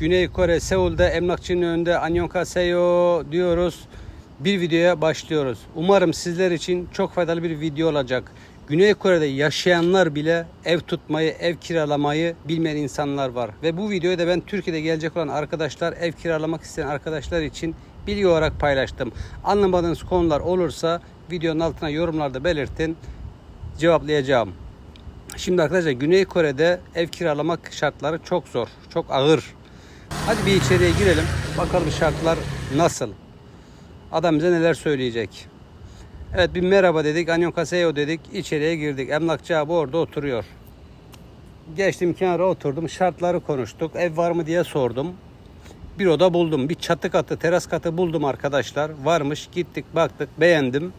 Güney Kore, Seul'de emlakçının önünde Annyeonghaseyo diyoruz. Bir videoya başlıyoruz. Umarım sizler için çok faydalı bir video olacak. Güney Kore'de yaşayanlar bile ev tutmayı, ev kiralamayı bilmeyen insanlar var. Ve bu videoyu da ben Türkiye'de gelecek olan arkadaşlar, ev kiralamak isteyen arkadaşlar için bilgi olarak paylaştım. Anlamadığınız konular olursa videonun altına yorumlarda belirtin. Cevaplayacağım. Şimdi arkadaşlar Güney Kore'de ev kiralamak şartları çok zor, çok ağır. Hadi bir içeriye girelim. Bakalım şartlar nasıl? Adam bize neler söyleyecek? Evet bir merhaba dedik. Annyeonghaseyo dedik. İçeriye girdik. Emlakçı abi orada oturuyor. Geçtim kenara oturdum. Şartları konuştuk. Ev var mı diye sordum. Bir oda buldum. Bir çatı katı, teras katı buldum arkadaşlar. Varmış. Gittik, baktık, beğendim.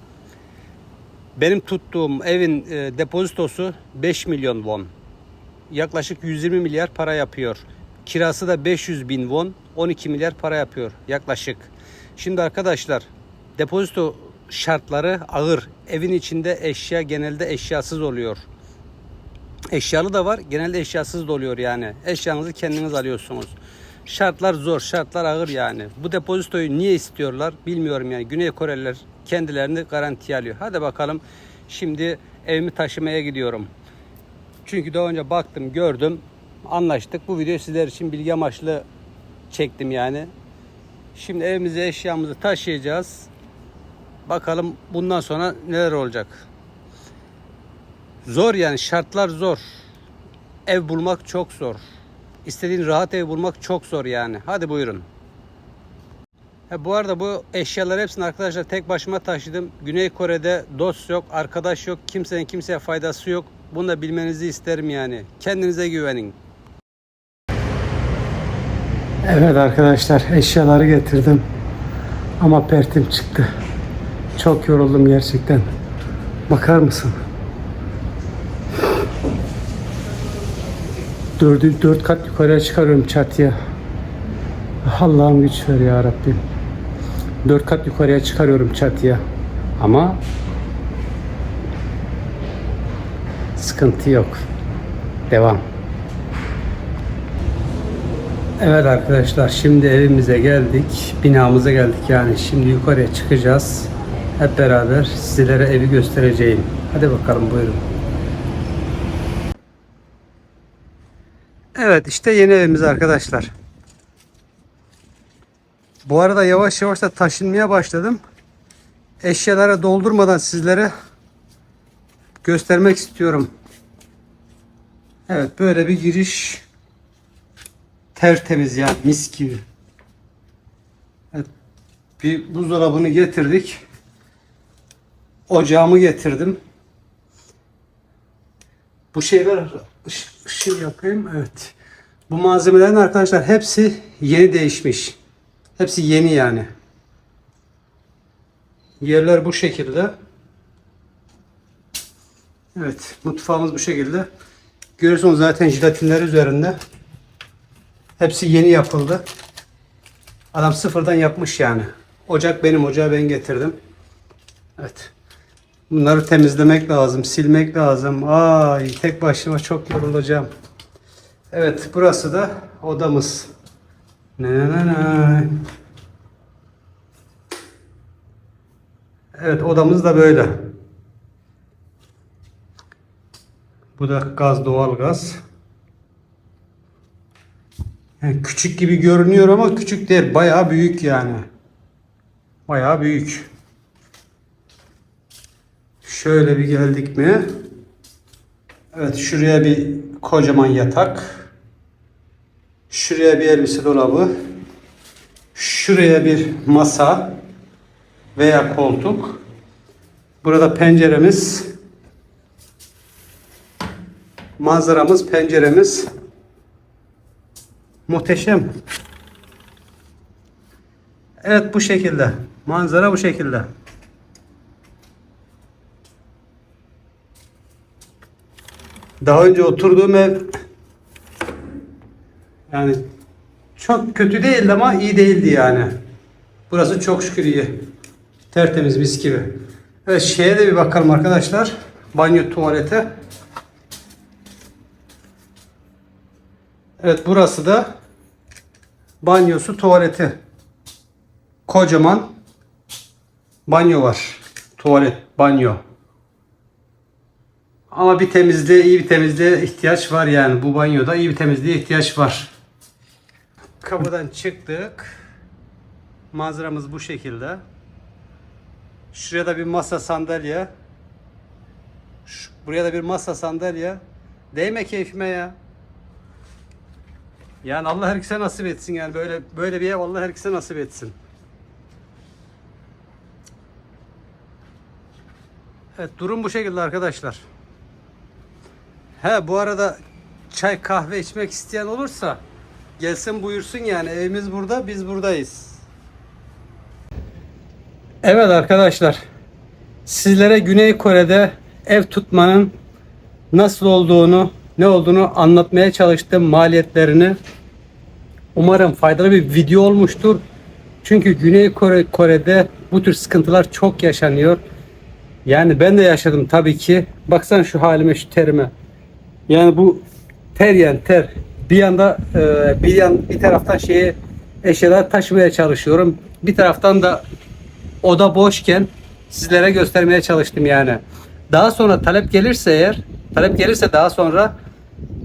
Benim tuttuğum evin e, depozitosu 5 milyon won. Yaklaşık 120 milyar para yapıyor. Kirası da 500 bin won, 12 milyar para yapıyor yaklaşık. Şimdi arkadaşlar depozito şartları ağır. Evin içinde eşya genelde eşyasız oluyor. Eşyalı da var, genelde eşyasız da oluyor yani. Eşyanızı kendiniz alıyorsunuz. Şartlar zor, şartlar ağır yani. Bu depozitoyu niye istiyorlar bilmiyorum yani. Güney Koreliler kendilerini garantiye alıyor. Hadi bakalım şimdi evimi taşımaya gidiyorum. Çünkü daha önce baktım, gördüm, anlaştık. Bu videoyu sizler için bilgi amaçlı çektim yani. Şimdi evimize eşyamızı taşıyacağız. Bakalım bundan sonra neler olacak. Zor yani şartlar zor. Ev bulmak çok zor. İstediğin rahat ev bulmak çok zor yani. Hadi buyurun. Ha, bu arada bu eşyaları hepsini arkadaşlar tek başıma taşıdım. Güney Kore'de dost yok, arkadaş yok, kimsenin kimseye faydası yok. Bunu da bilmenizi isterim yani. Kendinize güvenin. Evet arkadaşlar eşyaları getirdim. Ama pertim çıktı. Çok yoruldum gerçekten. Bakar mısın? Dördü, dört kat yukarıya çıkarıyorum çatıya. Allah'ım güç ver ya Rabbim. Dört kat yukarıya çıkarıyorum çatıya. Ama sıkıntı yok. Devam. Evet arkadaşlar şimdi evimize geldik. Binamıza geldik yani. Şimdi yukarıya çıkacağız. Hep beraber sizlere evi göstereceğim. Hadi bakalım buyurun. Evet işte yeni evimiz arkadaşlar. Bu arada yavaş yavaş da taşınmaya başladım. Eşyalara doldurmadan sizlere göstermek istiyorum. Evet böyle bir giriş tertemiz ya mis gibi. Evet, bir buzdolabını getirdik. Ocağımı getirdim. Bu şeyler ış- ışığı yapayım. Evet. Bu malzemelerin arkadaşlar hepsi yeni değişmiş. Hepsi yeni yani. Yerler bu şekilde. Evet, mutfağımız bu şekilde. Görüyorsunuz zaten jelatinler üzerinde. Hepsi yeni yapıldı. Adam sıfırdan yapmış yani. Ocak benim, ocağı ben getirdim. Evet. Bunları temizlemek lazım, silmek lazım. Ay tek başıma çok yorulacağım. Evet burası da odamız. Ne ne ne. Evet odamız da böyle. Bu da gaz doğal gaz. Yani küçük gibi görünüyor ama küçük değil. Bayağı büyük yani. Bayağı büyük. Şöyle bir geldik mi? Evet şuraya bir kocaman yatak. Şuraya bir elbise dolabı. Şuraya bir masa veya koltuk. Burada penceremiz. Manzaramız, penceremiz. Muhteşem. Evet bu şekilde. Manzara bu şekilde. Daha önce oturduğum ev yani çok kötü değildi ama iyi değildi yani. Burası çok şükür iyi. Tertemiz mis gibi. Evet şeye de bir bakalım arkadaşlar. Banyo tuvalete. Evet burası da banyosu, tuvaleti. Kocaman banyo var. Tuvalet, banyo. Ama bir temizliğe, iyi bir temizliğe ihtiyaç var yani. Bu banyoda iyi bir temizliğe ihtiyaç var. Kapıdan çıktık. Manzaramız bu şekilde. Şuraya da bir masa sandalye. Buraya da bir masa sandalye. Değme keyfime ya. Yani Allah herkese nasip etsin yani böyle böyle bir ev Allah herkese nasip etsin. Evet durum bu şekilde arkadaşlar. He bu arada çay kahve içmek isteyen olursa gelsin buyursun yani evimiz burada biz buradayız. Evet arkadaşlar sizlere Güney Kore'de ev tutmanın nasıl olduğunu ne olduğunu anlatmaya çalıştım maliyetlerini. Umarım faydalı bir video olmuştur. Çünkü Güney Kore, Kore'de bu tür sıkıntılar çok yaşanıyor. Yani ben de yaşadım tabii ki. Baksan şu halime, şu terime. Yani bu ter yani ter. Bir yanda e, bir yan bir taraftan şeyi eşyalar taşımaya çalışıyorum. Bir taraftan da oda boşken sizlere göstermeye çalıştım yani. Daha sonra talep gelirse eğer, talep gelirse daha sonra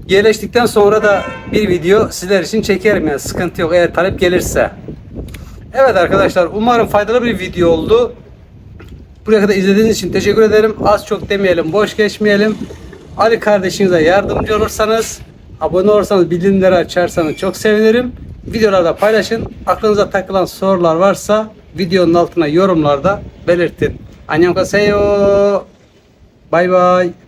yerleştikten sonra da bir video sizler için çekerim yani sıkıntı yok eğer talep gelirse. Evet arkadaşlar umarım faydalı bir video oldu. Buraya kadar izlediğiniz için teşekkür ederim. Az çok demeyelim, boş geçmeyelim. Ali kardeşinize yardımcı olursanız, abone olursanız, bildirimleri açarsanız çok sevinirim. Videolarda paylaşın. Aklınıza takılan sorular varsa videonun altına yorumlarda belirtin. Annyeonghaseyo. Bay bay.